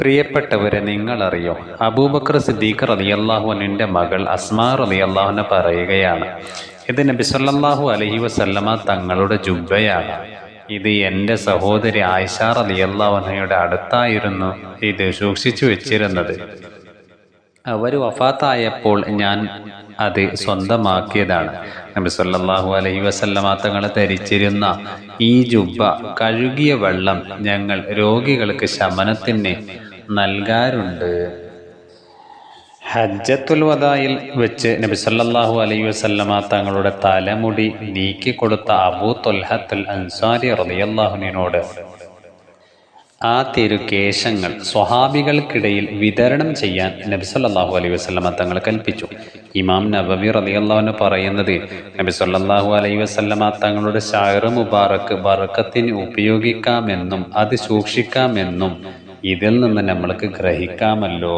പ്രിയപ്പെട്ടവരെ നിങ്ങളറിയോ? അബൂബക്കർ സിദ്ദീഖ് റളിയല്ലാഹുവിന്റെ മകൾ അസ്മാ റളിയല്ലാഹുവിനെ പറയുകയാണ് ഇത് നബി സല്ലല്ലാഹു അലൈഹി വസല്ലമ തങ്ങളുടെ ജുബ്ബയാണ്. ഇത് എന്റെ സഹോദരി ആയിഷ റളിയല്ലാഹുവിനയുടെ അടുത്തായിരുന്നു ഇത് സൂക്ഷിച്ചു വെച്ചിരുന്നത്. അവർ വഫാത്തായപ്പോൾ ഞാൻ അത് സ്വന്തമാക്കിയതാണ്. നബി സല്ലാഹു അലൈഹി വസല്ലമ തങ്ങളെ ധരിച്ചിരുന്ന ഈ ജുബ്ബ കഴുകിയ വെള്ളം ഞങ്ങൾ രോഗികൾക്ക് ശമനത്തിന് നൽകാറുണ്ട്. ഹജ്ജത്തുൽ വദായിൽ വെച്ച് നബി സല്ലല്ലാഹു അലൈഹി വസല്ലമ തങ്ങളുടെ തലമുടി നീക്കിക്കൊടുത്ത അബൂ തൊൽഹത്തുൽ അൻസാരി റളിയല്ലാഹുവിനോട് ആ തിരുകേശങ്ങൾ സ്വഹാബികൾക്കിടയിൽ വിതരണം ചെയ്യാൻ നബി സല്ലല്ലാഹു അലൈഹി വസല്ലമ തങ്ങൾ കൽപ്പിച്ചു. ഇമാം നബവി റളിയല്ലാഹു പറയുന്നത് നബി സല്ലല്ലാഹു അലൈഹി വസല്ലമ തങ്ങളുടെ ഷായർ മുബാറക്ക് ബറക്കത്തിന് ഉപയോഗിക്കാമെന്നും അത് സൂക്ഷിക്കാമെന്നും ഇതിൽ നിന്ന് നമ്മൾക്ക് ഗ്രഹിക്കാമല്ലോ.